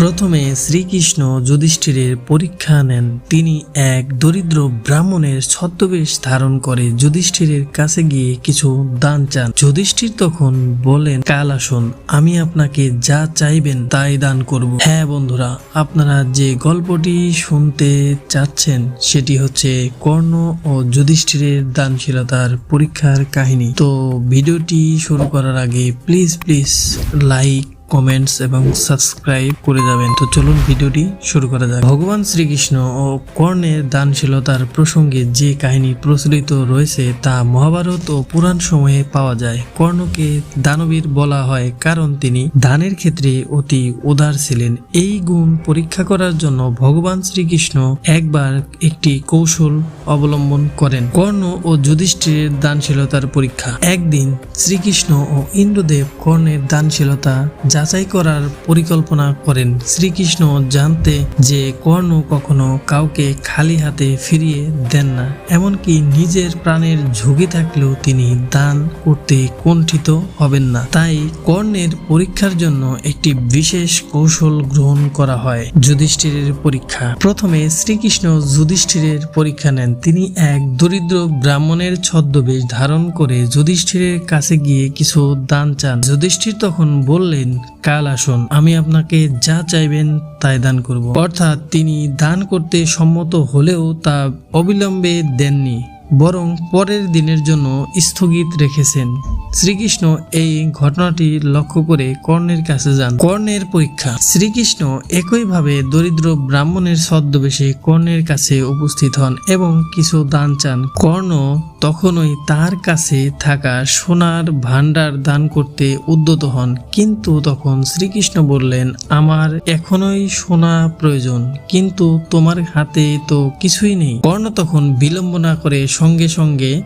প্রথমে শ্রীকৃষ্ণ যুধিষ্ঠিরের পরীক্ষা নেন। তিনি এক দরিদ্র ব্রাহ্মণের ছদ্মবেশ ধারণ করে যুধিষ্ঠিরের কাছে গিয়ে কিছু দান চান। যুধিষ্ঠির তখন বলেন, কাল আসুন, আমি আপনাকে যা চাইবেন তাই দান করব। হ্যাঁ বন্ধুরা, আপনারা যে গল্পটি শুনতে চাচ্ছেন, সেটি হচ্ছে কর্ণ ও যুধিষ্ঠিরের দানশীলতার পরীক্ষার কাহিনী। তো ভিডিওটি শুরু করার আগে প্লিজ প্লিজ লাইক কমেন্টস এবং সাবস্ক্রাইব করে যাবেন। তো চলুন ভিডিওটি শুরু করা যাক। ভগবান শ্রীকৃষ্ণ ও কর্ণের দানশীলতার প্রসঙ্গে যে কাহিনী প্রচলিত রয়েছে তা মহাভারত ও পুরাণ সময়ে পাওয়া যায়। কর্ণকে দানবীর বলা হয় কারণ তিনি দানের ক্ষেত্রে অতি উদার ছিলেন। এই গুণ পরীক্ষা করার জন্য ভগবান শ্রীকৃষ্ণ একবার একটি কৌশল অবলম্বন করেন, কর্ণ ও যুধিষ্ঠিরের দানশীলতার পরীক্ষা। একদিন শ্রীকৃষ্ণ ও ইন্দ্রদেব কর্ণের দানশীলতা যাচাই করার পরিকল্পনা করেন। শ্রীকৃষ্ণ জানতে যে কর্ণ কখনো কাউকে খালি হাতে ফিরিয়ে দেন না। এমনকি নিজের প্রাণের ঝুঁকি থাকলেও তিনি দান করতে কুণ্ঠিত হবেন না। তাই কর্ণের পরীক্ষার জন্য একটি বিশেষ কৌশল গ্রহণ করা হয়, যুধিষ্ঠিরের পরীক্ষা। প্রথমে শ্রীকৃষ্ণ যুধিষ্ঠিরের পরীক্ষা নেন। তিনি এক দরিদ্র ব্রাহ্মণের ছদ্মবেশ ধারণ করে যুধিষ্ঠিরের কাছে গিয়ে কিছু দান চান। যুধিষ্ঠির তখন বললেন কাল আসুন, আমি আপনাকে যা চাইবেন তাই দান করব। অর্থাৎ তিনি দান করতে সম্মত হলেও তা অবিলম্বে দেননি। বরং পরের দিনের জন্য স্থগিত রেখেছেন। শ্রীকৃষ্ণ এই ঘটনাটি লক্ষ্য করে কর্ণের কাছে যান। কর্ণের পরীক্ষা। শ্রীকৃষ্ণ একইভাবে দরিদ্র ব্রাহ্মণের ছদ্মবেশে কর্ণের কাছে উপস্থিত হন এবং কিছু দান চান। কর্ণ তখনই তার কাছে থাকা সোনার ভাণ্ডার দান করতে উদ্যত হন। কিন্তু তখন শ্রীকৃষ্ণ বললেন, আমার এখনই সোনা প্রয়োজন, কিন্তু তোমার হাতে তো কিছুই নেই। কর্ণ তখন বিলম্ব না করে সঙ্গে সঙ্গে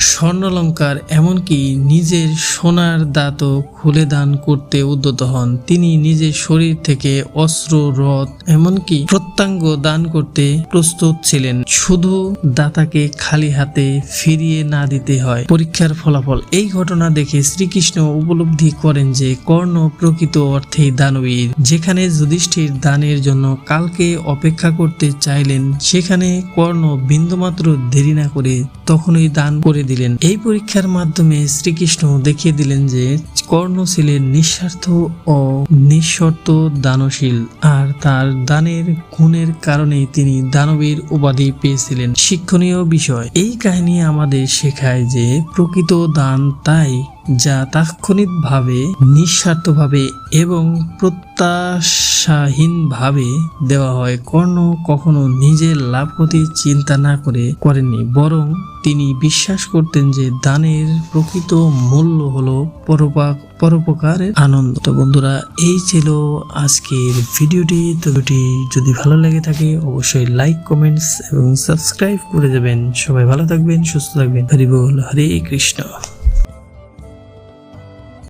স্বর্ণলঙ্কার এমনকি নিজের সোনার দাঁতও খুলে দান করতে উদ্যত হন। তিনি নিজের শরীর থেকে অস্ত্র, রথ, এমনকি প্রত্যাঙ্গ দান করতে প্রস্তুত ছিলেন। শুধু দাতাকে খালি হাতে ফিরিয়ে না দিতে হয়। পরীক্ষার ফলাফল। এই ঘটনা দেখে শ্রীকৃষ্ণ উপলব্ধি করেন যে কর্ণ প্রকৃত অর্থেই দানবীর। যেখানে যুধিষ্ঠির দানের জন্য কালকে অপেক্ষা করতে চাইলেন, সেখানে কর্ণ বিন্দুমাত্র দেরি না করে তখনই দান করে দিলেন। এই পরীক্ষার মাধ্যমে শ্রীকৃষ্ণ দেখিয়ে দিলেন যে কর্ণ ছিলেন নিঃস্বার্থ ও নিঃশর্ত দানশীল, আর তার দানের গুণের কারণে তিনি দানবীর উপাধি পেয়েছিলেন। শিক্ষণীয় বিষয়, এই কাহিনী আমাদের শেখায় যে প্রকৃত দান তাই যা তাৎক্ষণিকভাবে, নিঃস্বার্থভাবে এবং প্রত্যাশাহীনভাবে দেওয়া হয়। কর্ণ কখনো নিজের লাভ ক্ষতি চিন্তা না করে করেননি, বরং তিনি বিশ্বাস করতেন যে দানের প্রকৃত মূল্য হলো পরোপাক পরোপকারের আনন্দ। তো বন্ধুরা, এই ছিল আজকের ভিডিওটি। তো ভিডিওটি যদি ভালো লেগে থাকে, অবশ্যই লাইক কমেন্টস এবং সাবস্ক্রাইব করে দেবেন। সবাই ভালো থাকবেন, সুস্থ থাকবেন। হরি বল, হরে কৃষ্ণ।